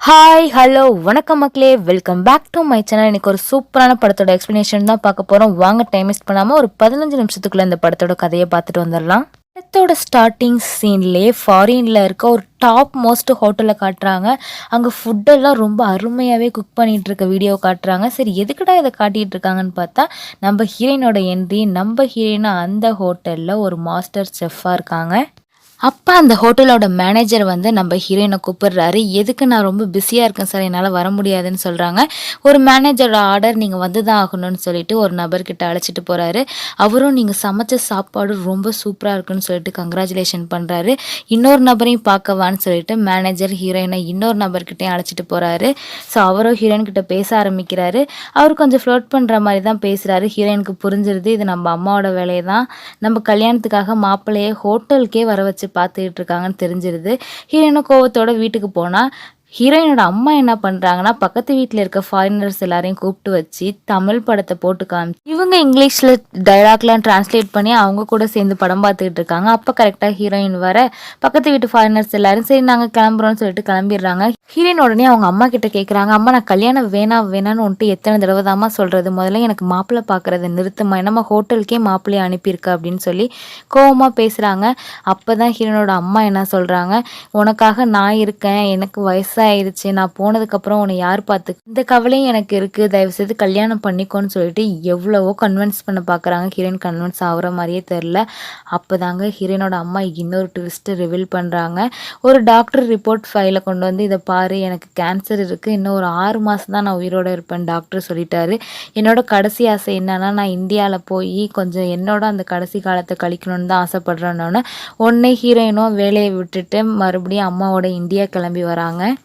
Hi hello வணக்கம் மக்களே. Welcome back to my channel இன்னைக்கு ஒரு சூப்பரான படத்தோட எக்ஸ்ப்ளனேஷன் தான் பார்க்க போகிறோம் வாங்க டைம் வேஸ்ட் பண்ணாமல் ஒரு பதினஞ்சு நிமிஷத்துக்குள்ள இந்த படத்தோட கதையை பார்த்துட்டு வந்துடலாம். படத்தோட ஸ்டார்டிங் சீன்லேயே ஃபாரினில் இருக்க ஒரு டாப் மோஸ்ட் ஹோட்டலில் காட்டுறாங்க. அங்கே ஃபுட்டெல்லாம் ரொம்ப அருமையாகவே குக் பண்ணிகிட்டு இருக்க வீடியோ காட்டுறாங்க. சரி எதுக்குடா இதை காட்டிகிட்டு இருக்காங்கன்னு பார்த்தா நம்ம ஹீரோயினோட என்ட்ரி நம்ம ஹீரோயின் அந்த ஹோட்டலில் ஒரு மாஸ்டர் செஃப்பாக இருக்காங்க. அப்போ அந்த ஹோட்டலோட மேனேஜர் வந்து நம்ம ஹீரோயினை கூப்பிடுறாரு. எதுக்கு நான் ரொம்ப பிஸியாக இருக்கேன் சார் என்னால் வர முடியாதுன்னு சொல்கிறாங்க ஒரு மேனேஜரோட ஆர்டர் நீங்கள் வந்து தான் ஆகணும்னு சொல்லிட்டு ஒரு நபர்கிட்ட அழைச்சிட்டு போகிறாரு அவரும் நீங்கள் சமைச்ச சாப்பாடு ரொம்ப சூப்பராக இருக்குன்னு சொல்லிட்டு கங்க்ராச்சுலேஷன் பண்ணுறாரு இன்னொரு நபரையும் பார்க்கவான்னு சொல்லிட்டு மேனேஜர் ஹீரோயினை இன்னொரு நபர்கிட்டையும் அழைச்சிட்டு போகிறாரு ஸோ அவரும் ஹீரோயின் கிட்ட பேச ஆரம்பிக்கிறாரு. அவர் கொஞ்சம் ஃப்ளோட் பண்ணுற மாதிரி தான் பேசுகிறாரு ஹீரோயினுக்கு புரிஞ்சிருது இது நம்ம அம்மாவோட வேலையை தான் நம்ம கல்யாணத்துக்காக மாப்பிள்ளையே ஹோட்டலுக்கே வர வச்சு பார்த்துக்கிட்டு இருக்காங்கன்னு தெரிஞ்சிருது. ஹீரோயினும் கோவத்தோட வீட்டுக்கு போனால் ஹீரோயினோட அம்மா என்ன பண்ணுறாங்கன்னா பக்கத்து வீட்டில் இருக்க ஃபாரினர்ஸ் எல்லாரையும் கூப்பிட்டு வச்சு தமிழ் படத்தை போட்டு காமிச்சு இவங்க இங்கிலீஷில் டைலாக்லாம் டிரான்ஸ்லேட் பண்ணி அவங்க கூட சேர்ந்து படம் பார்த்துக்கிட்டு இருக்காங்க. அப்போ கரெக்டாக ஹீரோயின் வர பக்கத்து வீட்டு ஃபாரினர்ஸ் எல்லாரும் சரி நாங்கள் கிளம்புறோம்னு சொல்லிட்டு கிளம்பிடுறாங்க. ஹீரோயின் உடனே அவங்க அம்மா கிட்ட கேட்குறாங்க அம்மா நான் கல்யாணம் வேணாம் வேணான்னு வந்துட்டு எத்தனை தடவை தாம்மா சொல்கிறது முதல்ல எனக்கு மாப்பிள்ளை பார்க்குறது நிறுத்தமாக என்னம்மா ஹோட்டலுக்கே மாப்பிள்ளையை அனுப்பியிருக்க? அப்படின்னு சொல்லி கோவமாக பேசுகிறாங்க அப்போ தான் ஹீரோனோட அம்மா என்ன சொல்கிறாங்க உனக்காக நான் இருக்கேன் எனக்கு ஆயிடுச்சு. நான் போனதுக்கப்புறம் உன்னை யார் பார்த்து இந்த கவலையும் எனக்கு இருக்குது தயவுசெய்து கல்யாணம் பண்ணிக்கோன்னு சொல்லிட்டு எவ்வளவோ கன்வின்ஸ் பண்ண பார்க்குறாங்க ஹீரோயின் கன்வின்ஸ் ஆகுற மாதிரியே தெரில அப்போ தாங்க ஹீரோயினோட அம்மா இன்னொரு ட்விஸ்ட்டு ரிவீல் பண்ணுறாங்க ஒரு டாக்டர் ரிப்போர்ட் ஃபைலை கொண்டு வந்து இதை பாரு எனக்கு கேன்சர் இருக்குது இன்னும் ஒரு ஆறு மாதம் தான் நான் உயிரோடு இருப்பேன் டாக்டர் சொல்லிட்டாரு. என்னோட கடைசி ஆசை என்னன்னா நான் இந்தியாவில் போய் கொஞ்சம் என்னோட அந்த கடைசி காலத்தை கழிக்கணும்னு தான் ஆசைப்படுறேன்னு உடனே ஹீரோயினும் வேலையை விட்டுட்டு மறுபடியும் அம்மாவோட இந்தியா கிளம்பி வராங்க.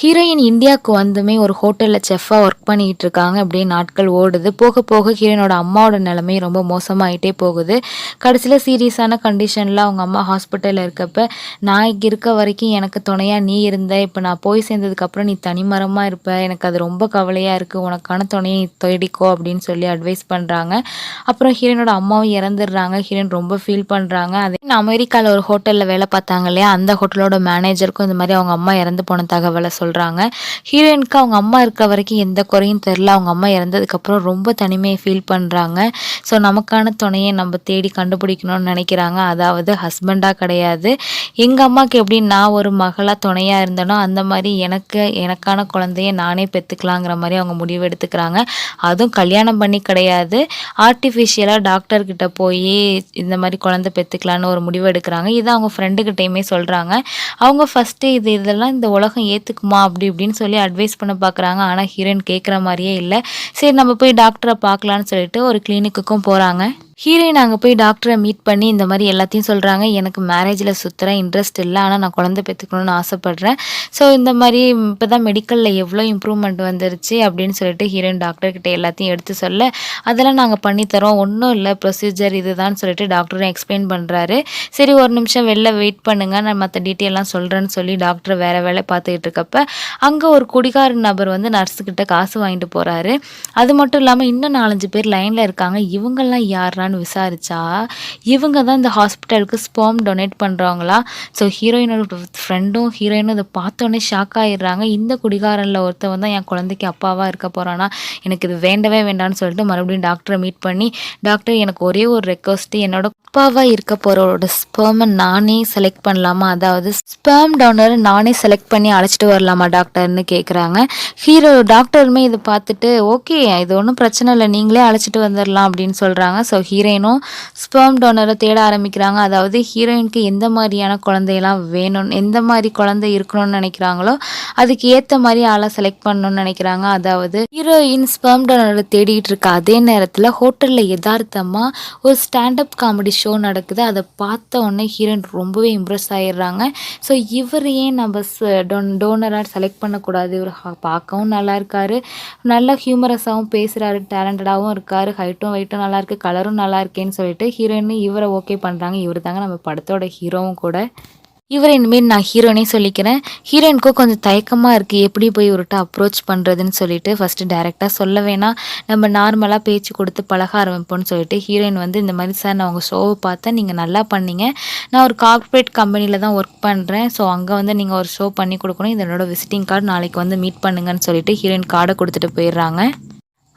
ஹீரோயின் இந்தியாவுக்கு வந்துமே ஒரு ஹோட்டலில் செஃப்பாக ஒர்க் பண்ணிக்கிட்டு இருக்காங்க. அப்படியே நாட்கள் ஓடுது. போக போக ஹீரோயினோட அம்மாவோட நிலைமை ரொம்ப மோசமாயிட்டே போகுது. கடைசியில் சீரியஸான கண்டிஷனில் அவங்க அம்மா ஹாஸ்பிட்டலில் இருக்கப்ப நான் இங்கே இருக்க வரைக்கும் எனக்கு துணையாக நீ இருந்த. இப்போ நான் போய் சேர்ந்ததுக்கப்புறம் நீ தனிமரமாக இருப்ப. எனக்கு அது ரொம்ப கவலையாக இருக்குது உனக்கான துணையை நீ தேடிக்கோ அப்படின்னு சொல்லி அட்வைஸ் பண்ணுறாங்க அப்புறம் ஹீரோயினோட அம்மாவும் இறந்துடுறாங்க. ஹீரோயின் ரொம்ப ஃபீல் பண்ணுறாங்க அதே அமெரிக்காவில் ஒரு ஹோட்டலில் வேலை பார்த்தாங்க இல்லையா? அந்த ஹோட்டலோட மேனேஜருக்கும் இந்த மாதிரி அவங்க அம்மா இறந்து போன தகவலை சொல்கிறாங்க ஹீரோயினுக்கு அவங்க அம்மா இருக்க வரைக்கும் எந்த குறையும் தெரில அவங்க அம்மா இறந்ததுக்கப்புறம் ரொம்ப தனிமையை ஃபீல் பண்ணுறாங்க ஸோ நமக்கான துணையை நம்ம தேடி கண்டுபிடிக்கணும்னு நினைக்கிறாங்க. அதாவது ஹஸ்பண்டாக கிடையாது. எங்கள் அம்மாவுக்கு எப்படி நான் ஒரு மகளாக துணையாக இருந்தேனோ அந்த மாதிரி எனக்கு எனக்கான குழந்தைய நானே பெற்றுக்கலாங்கிற மாதிரி அவங்க முடிவு எடுத்துக்கிறாங்க. அதுவும் கல்யாணம் பண்ணி கிடையாது. ஆர்டிஃபிஷியலாக டாக்டர்கிட்ட போய் இந்த மாதிரி குழந்தை பெற்றுக்கலான்னு ஒரு முடிவு எடுக்கிறாங்க. இதை அவங்க ஃப்ரெண்டுக்கிட்டையுமே சொல்கிறாங்க அவங்க ஃபஸ்ட்டு இது இதெல்லாம் இந்த உலகம் ஏற்றுக்குமா அப்படி இப்படின்னு சொல்லி அட்வைஸ் பண்ண பார்க்குறாங்க. ஆனால் ஹீரோயின் கேட்குற மாதிரியே இல்லை. சரி நம்ம போய் டாக்டரை பார்க்கலான்னு சொல்லிட்டு ஒரு கிளினிக்குக்கும் போகிறாங்க ஹீரோயின் அங்கே போய் டாக்டரை மீட் பண்ணி இந்த மாதிரி எல்லாத்தையும் சொல்கிறாங்க எனக்கு மேரேஜில் சுற்றுற இன்ட்ரெஸ்ட் இல்லை. ஆனால் நான் குழந்தை பெற்றுக்கணும்னு ஆசைப்பட்றேன். ஸோ இந்த மாதிரி இப்போ தான் மெடிக்கலில் எவ்வளோ இம்ப்ரூவ்மெண்ட் வந்துருச்சு அப்படின்னு சொல்லிட்டு ஹீரோயின் டாக்டர்கிட்ட எல்லாத்தையும் எடுத்து சொல்ல அதெல்லாம் நாங்கள் பண்ணித்தரோம் ஒன்றும் இல்லை. ப்ரொசீஜர் இதுதான் சொல்லிட்டு டாக்டரும் எக்ஸ்பிளைன் பண்ணுறாரு சரி ஒரு நிமிஷம் வெளில வெயிட் பண்ணுங்கள் நான் மற்ற டீட்டெயிலாம் சொல்கிறேன்னு சொல்லி டாக்டர் வேறு வேலை பார்த்துக்கிட்டு இருக்கப்ப அங்கே ஒரு குடிகார நபர் வந்து நர்ஸுக்கிட்ட காசு வாங்கிட்டு போகிறாரு அது மட்டும் இல்லாமல் இன்னும் நாலஞ்சு பேர் லைனில் இருக்காங்க. இவங்கெல்லாம் யாரான்னு விசாரிச்சா இவங்க தான் இந்த ஹாஸ்பிட்டலுக்கு ஸ்போம் டொனேட் பண்ணுறவங்களா ஸோ ஹீரோயினோட ஃப்ரெண்டும் ஹீரோயினும் இதை பார்த்தோன்னே ஷாக் ஆகிடுறாங்க இந்த குடிகாரனில் ஒருத்தவன் தான் என் குழந்தைக்கு அப்பாவாக இருக்க போகிறானா எனக்கு இது வேண்டவே வேண்டாம்னு சொல்லிட்டு மறுபடியும் டாக்டரை மீட் பண்ணி டாக்டர் எனக்கு ஒரே ஒரு ரெக்வஸ்ட்டு என்னோட அப்பாவாக இருக்க போகிறவரோட ஸ்பெர்மை நானே செலக்ட் பண்ணலாமா? அதாவது ஸ்பெர்ம் டோனரை நானே செலக்ட் பண்ணி அழைச்சிட்டு வரலாமா டாக்டர்னு கேட்குறாங்க ஹீரோ டாக்டருமே இதை பார்த்துட்டு ஓகே இது ஒன்றும் பிரச்சனை இல்லை. நீங்களே அழைச்சிட்டு வந்துடலாம் அப்படின்னு சொல்கிறாங்க ஸோ ஹீரோயினும் ஸ்பெர்ம் டோனரை தேட ஆரம்பிக்கிறாங்க. அதாவது ஹீரோயினுக்கு எந்த மாதிரியான குழந்தையெல்லாம் வேணும்னு எந்த மாதிரி குழந்தை இருக்கணும்னு நினைக்கிறாங்களோ அதுக்கு ஏற்ற மாதிரி ஆளை செலக்ட் பண்ணணும்னு நினைக்கிறாங்க. அதாவது ஹீரோயின் ஸ்பெர்ம் டோனரை தேடிட்டு இருக்க அதே நேரத்தில் ஹோட்டலில் யதார்த்தமாக ஒரு ஸ்டாண்டப் காமெடி ஷோ நடக்குது. அதை பார்த்த உடனே ஹீரோயின் ரொம்பவே இம்ப்ரெஸ் ஆயிடுறாங்க. ஸோ இவர் ஏன் நம்ம டோன் டோனராக செலக்ட் பண்ணக்கூடாது? இவர் பார்க்கவும் நல்லா இருக்காரு. நல்ல ஹியூமரஸாகவும் பேசுகிறாரு டேலண்டடாகவும் இருக்காரு. ஹைட்டும் வெயிட்டும் நல்லா இருக்குது கலரும் நல்லா இருக்கேன்னு சொல்லிட்டு ஹீரோயின் இவரை ஓகே பண்ணுறாங்க இவர் தாங்க நம்ம படத்தோட ஹீரோவும் கூட. இவர் இனிமேல் நான் ஹீரோனே சொல்லிக்கிறேன். ஹீரோயினுக்கும் கொஞ்சம் தயக்கமாக இருக்குது எப்படி போய் இவர்கிட்ட அப்ரோச் பண்ணுறதுன்னு சொல்லிட்டு ஃபஸ்ட்டு டேரெக்டாக சொல்ல வேணாம். நம்ம நார்மலாக பேச்சு கொடுத்து பழக ஆரம்பிப்போம்னு சொல்லிட்டு ஹீரோயின் வந்து இந்த மாதிரி சார் நான் உங்கள் ஷோவை பார்த்தேன். நீங்கள் நல்லா பண்ணீங்க. நான் ஒரு கார்ப்பரேட் கம்பெனியில் தான் ஒர்க் பண்ணுறேன் ஸோ அங்கே வந்து நீங்கள் ஒரு ஷோ பண்ணி கொடுக்கணும். இதனோட விசிட்டிங் கார்டு நாளைக்கு வந்து மீட் பண்ணுங்கன்னு சொல்லிட்டு ஹீரோயின் கார்டை கொடுத்துட்டு போயிடுறாங்க.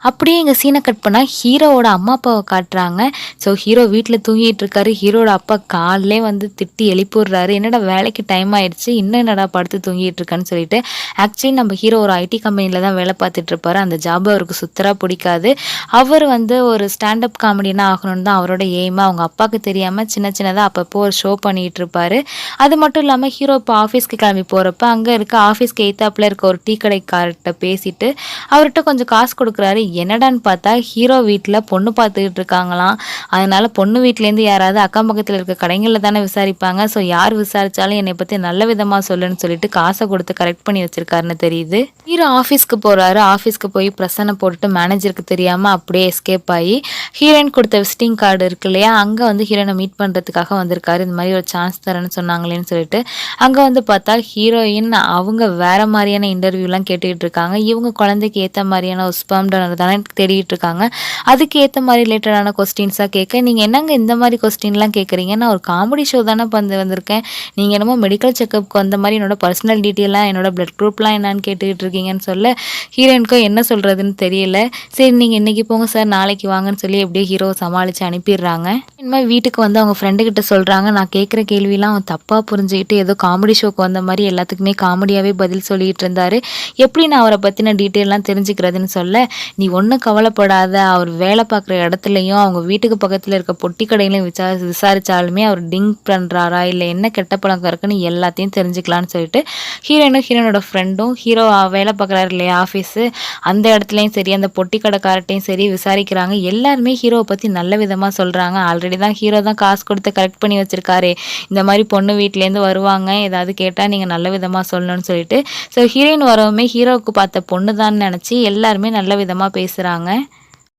அப்படியே எங்கள் சீனை கட் பண்ணால் ஹீரோவோட அம்மா அப்பாவை காட்டுறாங்க. ஸோ ஹீரோ வீட்டில் தூங்கிட்டு இருக்காரு. ஹீரோட அப்பா காலிலே வந்து திட்டி எழுப்பிடுறாரு என்னடா வேலைக்கு டைம் ஆயிடுச்சு? இன்னும் என்னடா படுத்து தூங்கிட்டு இருக்கான்னு சொல்லிட்டு ஆக்சுவலி நம்ம ஹீரோ ஒரு ஐடி கம்பெனியில் தான் வேலை பார்த்துட்டு இருப்பாரு. அந்த ஜாப் அவருக்கு சுத்தராக பிடிக்காது. அவர் வந்து ஒரு ஸ்டாண்டப் காமெடினா ஆகணும்னு தான் அவரோட எய்மா அவங்க அப்பாவுக்கு தெரியாமல் சின்ன சின்னதாக அப்பப்போ ஒரு ஷோ பண்ணிகிட்டு இருப்பாரு. அது மட்டும் இல்லாமல் ஹீரோ இப்போ ஆஃபீஸ்க்கு கிளம்பி போகிறப்ப அங்கே இருக்க ஆஃபீஸ்க்கு எய்த்தாப்பில் இருக்க ஒரு டீ கடைக்கார்ட்ட பேசிட்டு அவர்கிட்ட கொஞ்சம் காசு கொடுக்குறாரு. என்னடான்னு பார்த்தா ஹீரோ வீட்டில் பொண்ணு பார்த்துக்கிட்டு இருக்காங்களாம். அதனால பொண்ணு வீட்டிலேருந்து யாராவது அக்கம் பக்கத்தில் இருக்க கடைகளில் தானே விசாரிப்பாங்க. ஸோ யார் விசாரித்தாலும் என்னை பற்றி நல்ல விதமாக சொல்லுன்னு சொல்லிட்டு காசை கொடுத்து கரெக்ட் பண்ணி வச்சிருக்காருன்னு தெரியுது. ஹீரோ ஆஃபீஸ்க்கு போகிறாரு ஆஃபீஸ்க்கு போய் பிரசனை போட்டுட்டு மேனேஜருக்கு தெரியாமல் அப்படியே எஸ்கேப் ஆகி ஹீரோயின் கொடுத்த விசிட்டிங் கார்டு இருக்கு இல்லையா? அங்கே வந்து ஹீரோயினை மீட் பண்ணுறதுக்காக வந்திருக்காரு. இந்த மாதிரி ஒரு சான்ஸ் தரேன்னு சொன்னாங்களேன்னு சொல்லிட்டு அங்கே வந்து பார்த்தா ஹீரோயின் அவங்க வேற மாதிரியான இன்டர்வியூலாம் கேட்டுக்கிட்டு இருக்காங்க. இவங்க குழந்தைக்கு ஏற்ற மாதிரியான ஒரு ஸ்பெர்ம் டோனர் தானே தேடிட்டு இருக்காங்க அதுக்கு ஏற்ற மாதிரி ரிலேட்டடான கொஸ்டின்ஸாக கேட்க நீங்கள் என்னங்க இந்த மாதிரி கொஸ்டின்லாம் கேட்குறீங்க? நான் ஒரு காமெடி ஷோ தானே வந்து வந்திருக்கேன். நீங்கள் என்னமோ மெடிக்கல் செக்கப்புக்கு வந்த மாதிரி என்னோட பர்சனல் டீட்டெயிலாம் என்னோட பிளட் குரூப்லாம் என்னன்னு கேட்டுக்கிட்டு இருக்கீங்கன்னு சொல்ல ஹீரோயினுக்கும் என்ன சொல்கிறதுன்னு தெரியல. சரி நீங்கள் இன்றைக்கி போங்க சார் நாளைக்கு வாங்கன்னு சொல்லி எப்படியோ ஹீரோ சமாளித்து அனுப்பிடுறாங்க. இனிமேல் வீட்டுக்கு வந்து அவங்க ஃப்ரெண்டு கிட்ட சொல்கிறாங்க நான் கேட்குற கேள்விலாம் அவன் தப்பாக புரிஞ்சுக்கிட்டு ஏதோ காமெடி ஷோக்கு வந்த மாதிரி எல்லாத்துக்குமே காமெடியாகவே பதில் சொல்லிட்டு இருந்தாரு. எப்படி நான் அவரை பற்றின டீட்டெயிலாம் தெரிஞ்சுக்கிறதுன்னு சொல்ல நீ ஒன்றும் கவலைப்படாத. அவர் வேலை பார்க்குற இடத்துலையும் அவங்க வீட்டுக்கு பக்கத்தில் இருக்க பொட்டி கடையிலையும் விசாரி விசாரித்தாலுமே அவர் டிங்க் பண்ணுறாரா இல்லை என்ன கெட்ட பழக்கம் இருக்குன்னு எல்லாத்தையும் தெரிஞ்சுக்கலான்னு சொல்லிட்டு ஹீரோயினும் ஹீரோனோட ஃப்ரெண்டும் ஹீரோ வேலை பார்க்குறாரு இல்லையா ஆஃபீஸு அந்த இடத்துலையும் சரி அந்த பொட்டி கடைக்காரட்டையும் சரி விசாரிக்கிறாங்க. எல்லாருமே ஹீரோவை பற்றி நல்ல விதமாக சொல்கிறாங்க ஆல்ரெடி தான் ஹீரோ தான் காசு கொடுத்து கரெக்ட் பண்ணி வச்சுருக்காரு. இந்த மாதிரி பொண்ணு வீட்டிலேருந்து வருவாங்க. ஏதாவது கேட்டால் நீங்கள் நல்ல விதமாக சொல்லணும்னு சொல்லிட்டு. ஸோ ஹீரோயின் வரவுமே ஹீரோவுக்கு பார்த்த பொண்ணு தான் நினச்சி எல்லாருமே நல்ல விதமாக பேசுகிறாங்க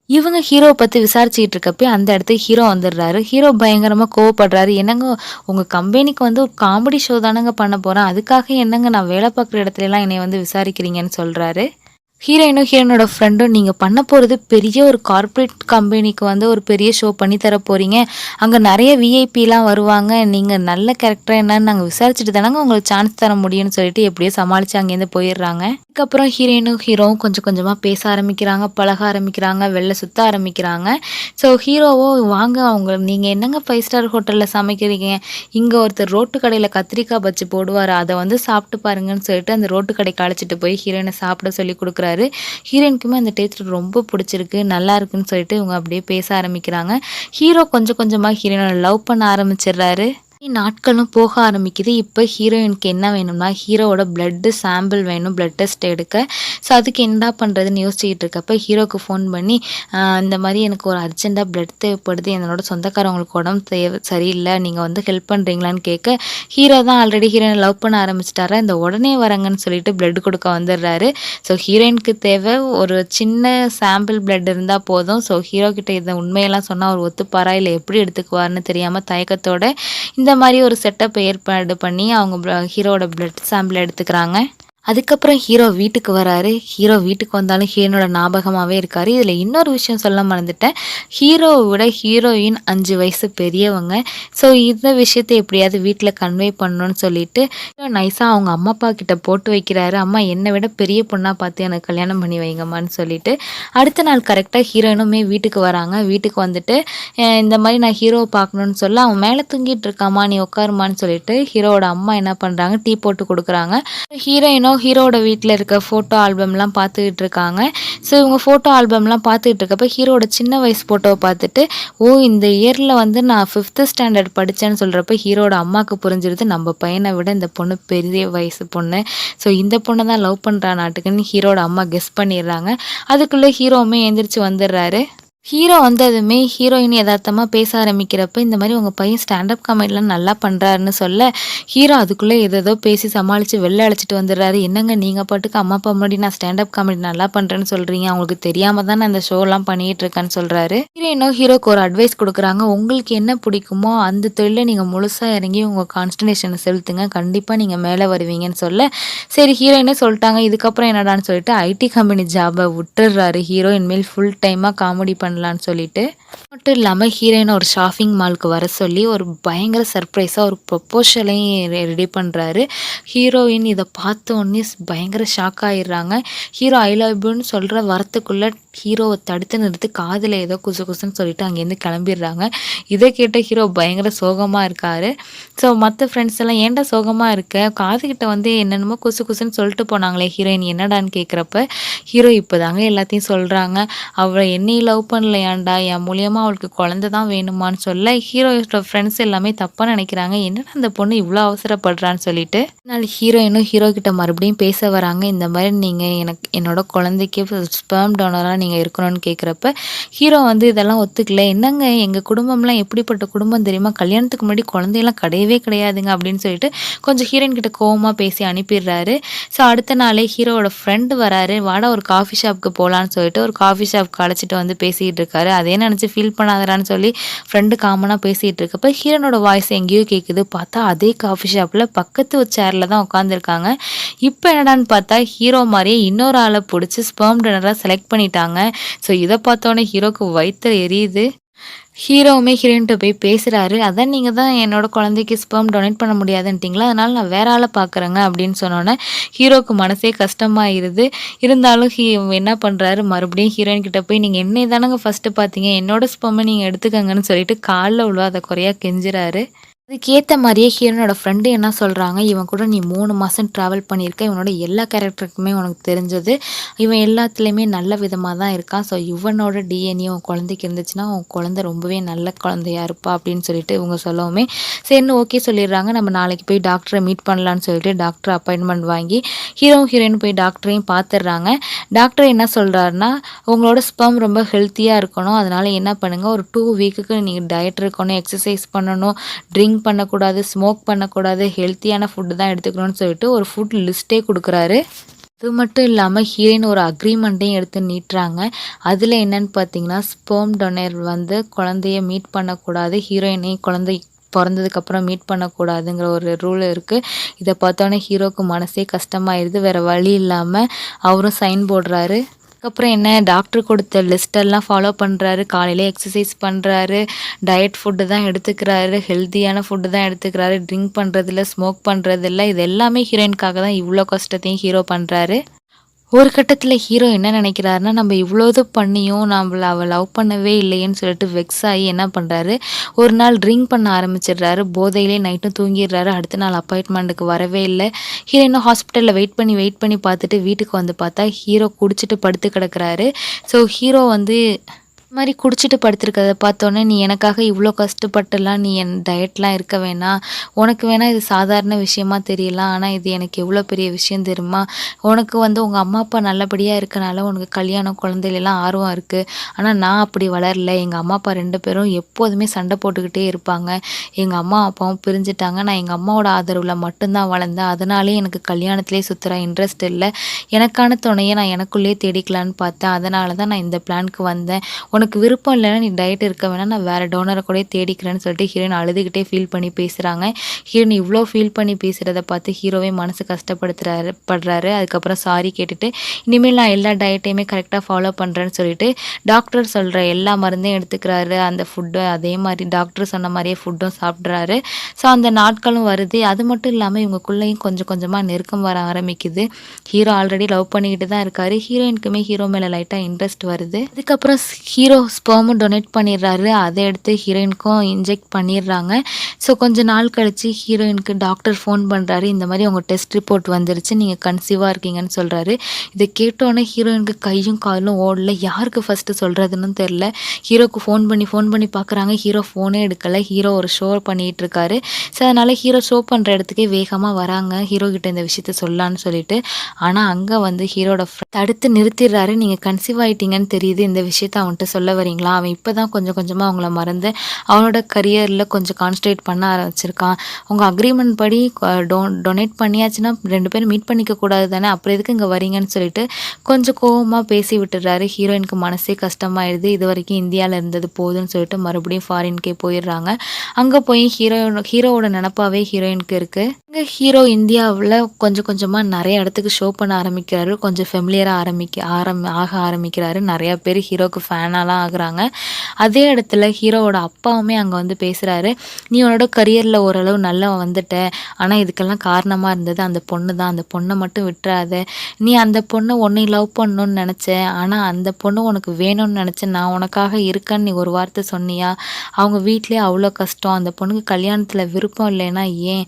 இவங்க ஹீரோவை பற்றி விசாரிச்சுக்கிட்டு இருக்கப்பே அந்த இடத்துக்கு ஹீரோ வந்துடுறாரு. ஹீரோ பயங்கரமாக கோவப்படுறாரு. என்னங்க உங்கள் கம்பெனிக்கு வந்து ஒரு காமெடி ஷோ தானங்க பண்ண போகிறேன் அதுக்காக என்னங்க நான் வேலை பார்க்குற இடத்துலலாம் என்னை வந்து விசாரிக்கிறீங்கன்னு சொல்கிறாரு ஹீரோயினும் ஹீரோனோட ஃப்ரெண்டும் நீங்கள் பண்ண போகிறது பெரிய ஒரு கார்ப்பரேட் கம்பெனிக்கு வந்து ஒரு பெரிய ஷோ பண்ணி தர போகிறீங்க அங்கே நிறைய விஐபிலாம் வருவாங்க. நீங்கள் நல்ல கேரக்டர் என்னன்னு நாங்கள் விசாரிச்சுட்டு தானங்க உங்களுக்கு சான்ஸ் தர முடியும்னு சொல்லிட்டு எப்படியோ சமாளித்து அங்கேருந்து போயிடுறாங்க. அதுக்கப்புறம் ஹீரோயினும் ஹீரோவும் கொஞ்சம் கொஞ்சமாக பேச ஆரம்பிக்கிறாங்க பழக ஆரம்பிக்கிறாங்க வெளில சுற்ற ஆரம்பிக்கிறாங்க. ஸோ ஹீரோவோ வாங்க அவங்க நீங்கள் என்னங்க ஃபைவ் ஸ்டார் ஹோட்டலில் சமைக்கிறீங்க? இங்கே ஒருத்தர் ரோட்டு கடையில் கத்திரிக்காய் பச்சு போடுவார் அதை வந்து சாப்பிட்டு பாருங்கன்னு சொல்லிட்டு அந்த ரோட்டு கடைக்கு அழைச்சிட்டு போய் ஹீரோயினை சாப்பிட சொல்லி கொடுக்குறாரு. ஹீரோயினுக்குமே அந்த டேஸ்ட் ரொம்ப பிடிச்சிருக்கு. நல்லா இருக்குன்னு சொல்லிட்டு இவங்க அப்படியே பேச ஆரம்பிக்கிறாங்க. ஹீரோ கொஞ்சம் கொஞ்சமாக ஹீரோயினை லவ் பண்ண ஆரம்பிச்சிடுறாரு. நாட்களும் போக ஆரம்பிக்குது. இப்போ ஹீரோயினுக்கு என்ன வேணும்னா ஹீரோவோட பிளட்டு சாம்பிள் வேணும் பிளட் டெஸ்ட் எடுக்க. ஸோ அதுக்கு என்ன பண்ணுறதுன்னு யோசிச்சுக்கிட்டு இருக்கப்ப ஹீரோக்கு ஃபோன் பண்ணி இந்த மாதிரி எனக்கு ஒரு அர்ஜென்ட்டாக பிளட் தேவைப்படுது. என்னோட சொந்தக்காரவங்களுக்கு உடம்பு தேவை சரியில்லை. நீங்கள் வந்து ஹெல்ப் பண்ணுறீங்களான்னு கேட்க ஹீரோ தான் ஆல்ரெடி ஹீரோயினை லவ் பண்ண ஆரம்பிச்சிட்டாரா. இந்த உடனே வரங்கன்னு சொல்லிட்டு பிளட் கொடுக்க வந்துடுறாரு. ஸோ ஹீரோயினுக்கு தேவை ஒரு சின்ன சாம்பிள் பிளட் இருந்தால் போதும். ஸோ ஹீரோ கிட்ட இதை உண்மையெல்லாம் சொன்னால் அவர் ஒத்துப்பாரா? இல்லை எப்படி எடுத்துக்குவார்னு தெரியாமல் தயக்கத்தோட இந்த மாதிரி ஒரு செட்டப் ஏற்பாடு பண்ணி அவங்க ஹீரோட பிளட் சாம்பிள் எடுத்துக்கிறாங்க. அதுக்கப்புறம் ஹீரோ வீட்டுக்கு வராரு. ஹீரோ வீட்டுக்கு வந்தாலும் ஹீரோனோட ஞாபகமாகவே இருக்காரு. இதில் இன்னொரு விஷயம் சொல்ல மறந்துட்டேன். ஹீரோவை விட ஹீரோயின் அஞ்சு வயசு பெரியவங்க. ஸோ இந்த விஷயத்தை எப்படியாவது வீட்டில் கன்வே பண்ணணும்னு சொல்லிட்டு நைஸாக அவங்க அம்மா அப்பா கிட்ட போட்டு வைக்கிறாரு. அம்மா என்னை விட பெரிய பொண்ணாக பார்த்து எனக்கு கல்யாணம் பண்ணி வைங்கம்மான்னு சொல்லிட்டு அடுத்த நாள் கரெக்டாக ஹீரோயினுமே வீட்டுக்கு வராங்க. வீட்டுக்கு வந்துட்டு இந்த மாதிரி நான் ஹீரோவை பார்க்கணுன்னு சொல்ல அவன் மேலே தூங்கிட்டு இருக்காமா நீ உட்காருமான்னு சொல்லிட்டு ஹீரோவோட அம்மா என்ன பண்ணுறாங்க டீ போட்டு கொடுக்குறாங்க. ஹீரோயினோ ஹீரோட வீட்டில் இருக்க ஃபோட்டோ ஆல்பம்லாம் பார்த்துக்கிட்டு இருக்காங்க ஸோ இவங்க ஃபோட்டோ ஆல்பம்லாம் பார்த்துக்கிட்டு இருக்கப்போ ஹீரோவோட சின்ன வயசு ஃபோட்டோவை பார்த்துட்டு ஓ இந்த இயரில் வந்து நான் ஃபிஃப்த்து ஸ்டாண்டர்ட் படித்தேன்னு சொல்கிறப்ப ஹீரோட அம்மாவுக்கு புரிஞ்சிருது நம்ம பையனை விட இந்த பொண்ணு பெரிய வயசு பொண்ணு. ஸோ இந்த பொண்ணை தான் லவ் பண்ணுறா நாட்டுக்குன்னு ஹீரோட அம்மா கெஸ் பண்ணிடுறாங்க. அதுக்குள்ளே ஹீரோவுமே எந்திரிச்சு வந்துடுறாரு. ஹீரோ வந்ததுமே ஹீரோயின் யதார்த்தமாக பேச ஆரம்பிக்கிறப்ப, இந்த மாதிரி உங்கள் பையன் ஸ்டாண்டப் காமெடிலாம் நல்லா பண்ணுறாருன்னு சொல்ல, ஹீரோ அதுக்குள்ளே ஏதேதோ பேசி சமாளித்து வெளில அழைச்சிட்டு வந்துடுறாரு. என்னங்க நீங்கள் பாட்டுக்கு அம்மா, அப்பா முன்னாடி நான் ஸ்டாண்டப் காமெடி நல்லா பண்ணுறேன்னு சொல்கிறீங்க அவங்களுக்கு தெரியாமல் தான் நான் அந்த ஷோலாம் பண்ணிகிட்டு இருக்கேன்னு சொல்கிறாரு ஹீரோயினோ ஹீரோக்கு ஒரு அட்வைஸ் கொடுக்குறாங்க உங்களுக்கு என்ன பிடிக்குமோ அந்த தொழிலை நீங்கள் முழுசாக இறங்கி உங்கள் கான்சன்ட்ரேஷனை செலுத்துங்க. கண்டிப்பாக நீங்கள் மேலே வருவீங்கன்னு சொல்ல, சரி ஹீரோயினே சொல்லிட்டாங்க இதுக்கப்புறம் என்னடான்னு சொல்லிட்டு ஐடி கம்பெனி ஜாபை விட்டுடுறாரு ஹீரோ. இனிமேல் ஃபுல் டைமாக காமெடி பண்ணலான்னு சொல்லிட்டு. மட்டும் இல்லாமல் ஹீரோயின் ஒரு ஷாப்பிங் மால்க்கு வர சொல்லி ஒரு பயங்கர சர்ப்ரைஸாக ஒரு ப்ரொப்போசலையும் ரெடி பண்ணுறாரு ஹீரோயின் இதை பார்த்த உடனே பயங்கர ஷாக் ஆகிடுறாங்க ஹீரோ ஐ லவ் யூன்னு வரத்துக்குள்ளே ஹீரோவை தடுத்து நிறுத்தி காதில் ஏதோ குசு குசுன்னு சொல்லிட்டு அங்கேருந்து கிளம்பிடுறாங்க. இதை கேட்ட ஹீரோ பயங்கர சோகமாக இருக்காரு. ஸோ மற்ற ஃப்ரெண்ட்ஸ் எல்லாம் ஏன்டா சோகமாக இருக்க? காதுகிட்ட வந்து என்னென்னமோ குசு குசுன்னு சொல்லிட்டு போனாங்களே ஹீரோயின் என்னடான்னு கேட்குறப்ப, ஹீரோ இப்பதாங்க எல்லாத்தையும் சொல்கிறாங்க அவளை என்னையும் லவ் பண்ணலையாண்டா, என் மூலியமாக அவளுக்கு குழந்த தான் வேணுமான்னு சொல்ல, ஹீரோயினோட ஃப்ரெண்ட்ஸ் எல்லாமே தப்பாக நினைக்கிறாங்க. என்னடா அந்த பொண்ணு இவ்வளோ அவசரப்படுறான்னு சொல்லிட்டு. அதனால ஹீரோயினும் ஹீரோ கிட்ட மறுபடியும் பேச வராங்க. இந்த மாதிரி நீங்கள் எனக்கு என்னோட குழந்தைக்கு ஸ்பேம் டோனராக நீங்கள் இருக்கணும்னு கேட்குறப்ப, ஹீரோ வந்து இதெல்லாம் ஒத்துக்கல. என்னங்க எங்கள் குடும்பம்லாம் எப்படிப்பட்ட குடும்பம் தெரியுமா? கல்யாணத்துக்கு முன்னாடி குழந்தையெல்லாம் கிடையவே கிடையாதுங்க அப்படின்னு சொல்லிட்டு கொஞ்சம் ஹீரோயின் கிட்ட கோவமாக பேசி அனுப்பிடுறாரு. ஸோ அடுத்த நாளே ஹீரோவோட ஃப்ரெண்டு வராரு. வாடா ஒரு காஃபி ஷாப்க்கு போகலான்னு சொல்லிட்டு ஒரு காஃபி ஷாப்க்கு அழைச்சிட்டு வந்து பேசிகிட்டு இருக்காரு. அதே நினச்சி ஃபீல் பண்ணாதடான்னு சொல்லி ஃப்ரெண்டு காமனாக பேசிகிட்டு இருக்கப்ப, ஹீரோனோட வாய்ஸ் எங்கேயோ கேட்குது. பார்த்தா அதே காஃபி ஷாப்பில் பக்கத்து சேரில் தான் உட்காந்துருக்காங்க. இப்போ என்னடான்னு பார்த்தா ஹீரோ மாதிரியே இன்னொரு ஆளை பிடிச்சி ஸ்பெர்ம் டோனரா செலக்ட் பண்ணிட்டாங்க. ஸோ இதை பார்த்தோன்னே ஹீரோக்கு வயிற்று எரியுது. ஹீரோவுமே ஹீரோயின்ட்ட போய் பேசுகிறாரு அதான் நீங்கள் தான் என்னோட குழந்தைக்கு ஸ்பெர்ம் டொனேட் பண்ண முடியாதுன்ட்டிங்களா அதனால் நான் வேற ஆளை பார்க்குறேங்க அப்படின்னு சொன்னோன்னே ஹீரோக்கு மனசே கஷ்டமாயிருது. இருந்தாலும் ஹீ என்ன பண்ணுறாரு மறுபடியும் ஹீரோயின் கிட்ட போய் நீங்கள் என்னைய தானங்க ஃபர்ஸ்ட்டு பார்த்தீங்க. என்னோட ஸ்பெம்மை நீங்கள் எடுத்துக்கங்கன்னு சொல்லிட்டு காலில் உள்ள அதை குறையாக கெஞ்சுறாரு. இதுக்கேற்ற மாதிரியே ஹீரோனோட ஃப்ரெண்டு என்ன சொல்கிறாங்க இவன் கூட நீ மூணு மாதம் ட்ராவல் பண்ணியிருக்க. இவனோட எல்லா கேரக்டருக்குமே உனக்கு தெரிஞ்சது. இவன் எல்லாத்துலேயுமே நல்ல விதமாக தான் இருக்கான். ஸோ இவனோட டிஎன்ஏ உன் குழந்தைக்கு இருந்துச்சுன்னா, உன் குழந்தை ரொம்பவே நல்ல குழந்தையா இருப்பா அப்படின்னு சொல்லிட்டு இவங்க சொல்லவுமே, சரின்னு ஓகே சொல்லிடுறாங்க. நம்ம நாளைக்கு போய் டாக்டரை மீட் பண்ணலான்னு சொல்லிட்டு டாக்டர் அப்பாயின்மெண்ட் வாங்கி, ஹீரோவும் ஹீரோயின் போய் டாக்டரையும் பார்த்துடுறாங்க. டாக்டர் என்ன சொல்கிறாருன்னா உங்களோட ஸ்பம் ரொம்ப ஹெல்த்தியாக இருக்கணும். அதனால என்ன பண்ணுங்கள் ஒரு டூ வீக்குக்கு நீங்கள் டயட் இருக்கணும், எக்ஸசைஸ் பண்ணணும், ட்ரிங்க் பண்ணக்கூடாது, ஸ்மோக் பண்ணக்கூடாது, ஹெல்த்தியான ஃபுட்டு தான் எடுத்துக்கணும்னு சொல்லிட்டு ஒரு ஃபுட் லிஸ்ட்டே கொடுக்குறாரு அது மட்டும் இல்லாமல் ஹீரோயின் ஒரு அக்ரிமெண்ட்டையும் எடுத்து நீட்டுறாங்க. அதில் என்னன்னு பார்த்தீங்கன்னா, ஸ்போம் டொனேர் வந்து குழந்தைய மீட் பண்ணக்கூடாது. ஹீரோயினையும் குழந்தை பிறந்ததுக்கப்புறம் மீட் பண்ணக்கூடாதுங்கிற ஒரு ரூல் இருக்குது இதை பார்த்தோன்னே ஹீரோக்கு மனசே கஷ்டமாயிருது. வேறு வழி இல்லாமல் அவரும் சைன் போடுறாரு. அதுக்கப்புறம் என்ன டாக்டர் கொடுத்த லிஸ்டெல்லாம் ஃபாலோ பண்ணுறாரு காலையில் எக்ஸசைஸ் பண்ணுறாரு டயட் ஃபுட்டு தான் எடுத்துக்கிறாரு. ஹெல்த்தியான ஃபுட்டு தான் எடுத்துக்கிறாரு. ட்ரிங்க் பண்ணுறதில்ல ஸ்மோக் பண்ணுறதில்ல இது எல்லாமே ஹீரோயினுக்காக தான் இவ்வளோ கஷ்டத்தையும் ஹீரோ பண்ணுறாரு ஒரு கட்டத்தில் ஹீரோ என்ன நினைக்கிறாருன்னா, நம்ம இவ்வளோது இது பண்ணியும் நம்மளை அவள் லவ் பண்ணவே இல்லையேன்னு சொல்லிட்டு வெக்ஸ் ஆகி என்ன பண்ணுறாரு ஒரு நாள் ட்ரிங்க் பண்ண ஆரம்பிச்சிடுறாரு. போதையிலே நைட்டும் தூங்கிடுறாரு. அடுத்த நாள் அப்பாயின்மெண்ட்டுக்கு வரவே இல்லை ஹீரோ இன்னும் ஹாஸ்பிட்டலில் வெயிட் பண்ணி வெயிட் பண்ணி பார்த்துட்டு வீட்டுக்கு வந்து பார்த்தா, ஹீரோ குடிச்சிட்டு படுத்து கிடக்குறாரு. ஸோ ஹீரோ வந்து மாதிரி குடிச்சிட்டு படுத்திருக்கிறத பார்த்தோன்னே நீ எனக்காக இவ்வளோ கஷ்டப்பட்டுலாம் நீ என் டயட்லாம் இருக்க வேணாம். உனக்கு வேணா இது சாதாரண விஷயமா தெரியலாம். ஆனால் இது எனக்கு எவ்வளோ பெரிய விஷயம் தெரியுமா? உனக்கு வந்து உங்கள் அம்மா, அப்பா நல்லபடியாக இருக்கனால உனக்கு கல்யாணம், குழந்தைலலாம் ஆர்வம் இருக்குது ஆனால் நான் அப்படி வளரல. எங்கள் அம்மா, அப்பா ரெண்டு பேரும் எப்போதுமே சண்டை போட்டுக்கிட்டே இருப்பாங்க. எங்கள் அம்மா, அப்பாவும் பிரிஞ்சுட்டாங்க. நான் எங்கள் அம்மாவோட ஆதரவில் மட்டும்தான் வளர்ந்தேன். அதனாலேயே எனக்கு கல்யாணத்திலே சுற்றுற இன்ட்ரெஸ்ட் இல்லை எனக்கான துணையை நான் எனக்குள்ளேயே தேடிக்கலான்னு பார்த்தேன். அதனால தான் நான் இந்த பிளானுக்கு வந்தேன். உனக்கு விருப்பம் இல்லைன்னா நீ டயட் இருக்க வேணாம். நான் வேறு டோனரை கூட தேடிக்கிறேன்னு சொல்லிட்டு ஹீரோயின் அழுதுகிட்டே ஃபீல் பண்ணி பேசுகிறாங்க ஹீரோயின் இவ்வளோ ஃபீல் பண்ணி பேசுகிறத பார்த்து ஹீரோவே மனசு கஷ்டப்படுத்துறாரு படுறாரு. அதுக்கப்புறம் சாரி கேட்டுட்டு, இனிமேல் நான் எல்லா டயட்டையுமே கரெக்டாக ஃபாலோ பண்ணுறேன்னு சொல்லிட்டு, டாக்டர் சொல்கிற எல்லா மருந்தையும் எடுத்துக்கிறாரு. அந்த ஃபுட்டும் அதே மாதிரி டாக்டர் சொன்ன மாதிரியே ஃபுட்டும் சாப்பிட்றாரு ஸோ அந்த நாட்களும் வருது. அது மட்டும் இல்லாமல் இவங்களுக்குள்ளேயும் கொஞ்சம் கொஞ்சமாக நெருக்கம் வர ஆரம்பிக்குது. ஹீரோ ஆல்ரெடி லவ் பண்ணிக்கிட்டு தான் இருக்காரு. ஹீரோயினுக்குமே ஹீரோ மேலே லைட்டாக இன்ட்ரெஸ்ட் வருது. அதுக்கப்புறம் ஹீரோ ஹீரோ ஸ்பெர்மும் டொனேட் பண்ணிடுறாரு. அதை எடுத்து ஹீரோயினுக்கும் இன்ஜெக்ட் பண்ணிடுறாங்க. ஸோ கொஞ்ச நாள் கழித்து ஹீரோயினுக்கு டாக்டர் ஃபோன் பண்ணுறாரு இந்த மாதிரி உங்கள் டெஸ்ட் ரிப்போர்ட் வந்துருச்சு. நீங்கள் கன்சீவாக இருக்கீங்கன்னு சொல்கிறாரு இதை கேட்டோன்னே ஹீரோயினுக்கு கையும் காலும் ஓடல. யாருக்கு ஃபஸ்ட்டு சொல்கிறதுன்னு தெரில ஹீரோக்கு ஃபோன் பண்ணி ஃபோன் பண்ணி பார்க்குறாங்க. ஹீரோ ஃபோனே எடுக்கலை ஹீரோ ஒரு ஷோ பண்ணிகிட்டு இருக்காரு. ஸோ அதனால் ஹீரோ ஷோ பண்ணுற இடத்துக்கே வேகமாக வராங்க. ஹீரோ கிட்ட இந்த விஷயத்த சொல்லலான்னு சொல்லிட்டு. ஆனால் அங்கே வந்து ஹீரோட தடுத்து நிறுத்திடுறாரு. நீங்கள் கன்சீவ் ஆகிட்டீங்கன்னு தெரியுது. இந்த விஷயத்த அவன்கிட்ட சொல்ல வரீங்களா? அவன் இப்போ தான் கொஞ்சம் கொஞ்சமாக அவங்கள மறந்து அவனோட கரியரில் கொஞ்சம் கான்சன்ட்ரேட் பண்ண ஆரம்பிச்சிருக்கான். உங்கள் அக்ரிமெண்ட் படி டோ டொனேட் பண்ணியாச்சுன்னா ரெண்டு பேரும் மீட் பண்ணிக்க கூடாது தானே? அப்புறம் எதுக்கு இங்கே வரீங்கன்னு சொல்லிட்டு கொஞ்சம் கோவமாக பேசி விட்டுறாரு. ஹீரோயினுக்கு மனசே கஷ்டமாயிடுது. இது வரைக்கும் இந்தியாவில் இருந்தது போதுன்னு சொல்லிட்டு மறுபடியும் ஃபாரின்கே போயிடுறாங்க. அங்கே போய் ஹீரோ ஹீரோவோட நினப்பாவே ஹீரோயினுக்கு இருக்குது இங்கே ஹீரோ இந்தியாவில் கொஞ்சம் கொஞ்சமாக நிறைய இடத்துக்கு ஷோ பண்ண ஆரம்பிக்கிறாரு. கொஞ்சம் ஃபெமிலியராக ஆரம்பிக்க ஆரம் ஆக ஆரம்பிக்கிறாரு. நிறையா பேர் ஹீரோக்கு ஃபேனாலாம் ஆகுறாங்க. அதே இடத்துல ஹீரோவோட அப்பாவுமே அங்கே வந்து பேசுகிறாரு நீ உன்னோட கரியரில் ஓரளவு நல்லா வந்துட்ட. ஆனால் இதுக்கெல்லாம் காரணமாக இருந்தது அந்த பொண்ணு தான் அந்த பொண்ணை மட்டும் விட்டுறாத. நீ அந்த பொண்ணை உன்னை லவ் பண்ணணும்னு நினச்ச ஆனால் அந்த பொண்ணு உனக்கு வேணும்னு நினச்சேன் நான் உனக்காக இருக்கேன்னு நீ ஒரு வார்த்தை சொன்னியா? அவங்க வீட்லேயே அவ்வளோ கஷ்டம். அந்த பொண்ணுக்கு கல்யாணத்தில் விருப்பம் இல்லைன்னா ஏன்?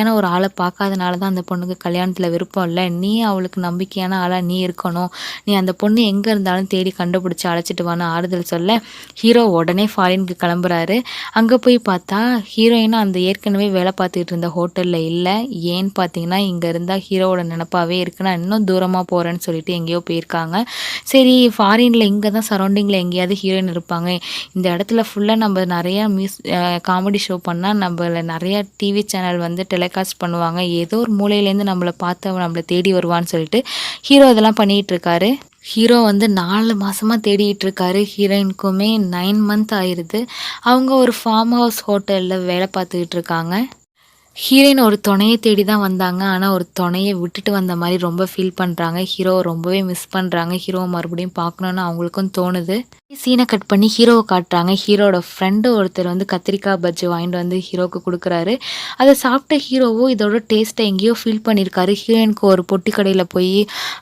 நம்பிக்கையான ஒரு ஆளை பார்க்காதனால தான் அந்த பொண்ணுக்கு கல்யாணத்தில் விருப்பம் இல்லை. நீ அவளுக்கு நம்பிக்கையான ஆளாக நீ இருக்கணும். நீ அந்த பொண்ணு எங்கே இருந்தாலும் தேடி கண்டுபிடிச்சி அழைச்சிட்டு வான்னு ஆறுதல் சொல்ல ஹீரோ உடனே ஃபாரினுக்கு கிளம்புறாரு. அங்கே போய் பார்த்தா ஹீரோயினும் அந்த ஏற்கனவே வேலை பார்த்துக்கிட்டு இருந்த ஹோட்டலில் இல்லை. ஏன்னு பார்த்தீங்கன்னா இங்கே இருந்தால் ஹீரோவோட நினப்பாவே இருக்கு. நான் இன்னும் தூரமாக போகிறேன்னு சொல்லிட்டு எங்கேயோ போயிருக்காங்க. சரி ஃபாரினில் இங்கே தான் சரௌண்டிங்கில் எங்கேயாவது ஹீரோயின் இருப்பாங்க. இந்த இடத்துல ஃபுல்லாக நம்ம நிறையா மியூஸ் காமெடி ஷோ பண்ணால் நம்மள நிறையா டிவி சேனல் வந்து டெலிகாஸ்ட் பண்ணுவாங்க. ஏதோ ஒரு மூலையிலேருந்து நம்மளை பார்த்து அவன் நம்மளை தேடி வருவான்னு சொல்லிட்டு ஹீரோ இதெல்லாம் பண்ணிகிட்டு இருக்காரு ஹீரோ வந்து நாலு மாதமாக தேடிட்டு இருக்காரு ஹீரோயினுக்குமே நைன் மந்த் ஆயிடுது அவங்க ஒரு ஃபார்ம் ஹவுஸ் ஹோட்டலில் வேலை பார்த்துக்கிட்டு இருக்காங்க ஹீரோயின் ஒரு துணையை தேடி தான் வந்தாங்க. ஆனால் ஒரு துணையை விட்டுட்டு வந்த மாதிரி ரொம்ப ஃபீல் பண்ணுறாங்க ஹீரோவை ரொம்பவே மிஸ் பண்ணுறாங்க ஹீரோவை மறுபடியும் பார்க்கணுன்னு அவங்களுக்கும் தோணுது. சீனை கட் பண்ணி ஹீரோவை காட்டுறாங்க. ஹீரோட ஃப்ரெண்டு ஒருத்தர் வந்து கத்திரிக்காய் பஜ்ஜி வாங்கிட்டு வந்து ஹீரோவுக்கு கொடுக்குறாரு. அதை சாப்பிட்ட ஹீரோவோ இதோட டேஸ்ட்டை எங்கேயோ ஃபீல் பண்ணியிருக்காரு ஹீரோயினுக்கு ஒரு பொட்டி கடையில் போய்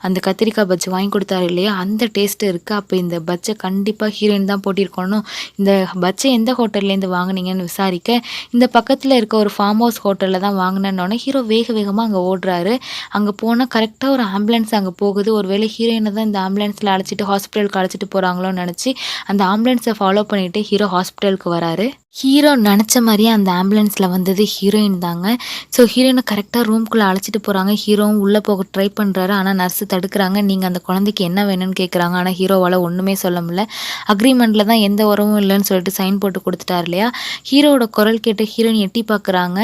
அந்த கத்திரிக்காய் பஜ்ஜி வாங்கி கொடுத்தாரு இல்லையா? அந்த டேஸ்ட்டு இருக்குது அப்போ இந்த பஜ்ஜை கண்டிப்பாக ஹீரோயின் தான் போட்டிருக்கணும். இந்த பஜ்ஜை எந்த ஹோட்டல்லேருந்து வாங்கினீங்கன்னு விசாரிக்க இந்த பக்கத்தில் இருக்க ஒரு ஃபார்ம் ஹவுஸ் ஹோட்டல் ஹோட்டலில் தான் வாங்கினேன்னொன்னே ஹீரோ வேக வேகமாக அங்கே ஓடுறாரு. அங்கே போனால் கரெக்டாக ஒரு ஆம்புலன்ஸ் அங்கே போகுது. ஒரு வேளை ஹீரோயினை தான் இந்த ஆம்புலன்ஸில் அழைச்சிட்டு ஹாஸ்பிட்டலுக்கு அழைச்சிட்டு போகிறாங்களோன்னு நினச்சி அந்த ஆம்புலன்ஸை ஃபாலோ பண்ணிட்டு ஹீரோ ஹாஸ்பிட்டலுக்கு வராரு. ஹீரோ நினச்ச மாதிரியே அந்த ஆம்புலன்ஸில் வந்தது ஹீரோயின் தாங்க. ஸோ ஹீரோயினை கரெக்டாக ரூம்குள்ளே அழைச்சிட்டு போகிறாங்க ஹீரோவும் உள்ளே போக ட்ரை பண்ணுறாரு ஆனால் நர்ஸு தடுக்கிறாங்க. நீங்கள் அந்த குழந்தைக்கு என்ன வேணும்னு கேட்குறாங்க ஆனால் ஹீரோவால் ஒன்றுமே சொல்ல முடியல. அக்ரிமெண்ட்டில் தான் எந்த உறவும் இல்லைன்னு சொல்லிட்டு சைன் போட்டு கொடுத்துட்டார் இல்லையா? ஹீரோவோட குரல் கேட்டு ஹீரோயின் எட்டி பார்க்குறாங்க.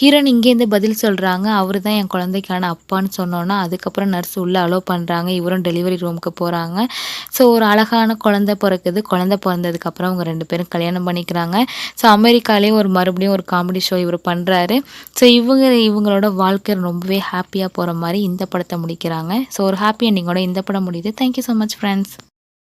ஹீரோயின் இங்கேருந்து பதில் சொல்கிறாங்க அவர் தான் என் குழந்தைக்கான அப்பான்னு சொன்னோன்னா அதுக்கப்புறம் நர்ஸ் உள்ளே அலோவ் பண்ணுறாங்க இவரும் டெலிவரி ரூமுக்கு போகிறாங்க ஸோ ஒரு அழகான குழந்தை பிறக்குது. குழந்தை பிறந்ததுக்கப்புறம் அவங்க ரெண்டு பேரும் கல்யாணம் பண்ணிக்கிறாங்க. ஸோ அமெரிக்காலேயும் ஒரு மறுபடியும் ஒரு காமெடி ஷோ இவர் பண்ணுறாரு ஸோ இவங்க இவங்களோட வாழ்க்கை ரொம்பவே ஹாப்பியாக போகிற மாதிரி இந்த படத்தை முடிக்கிறாங்க. ஸோ ஒரு ஹாப்பி எண்டிங்கோட இந்த படம் முடியுது. Thank you so much friends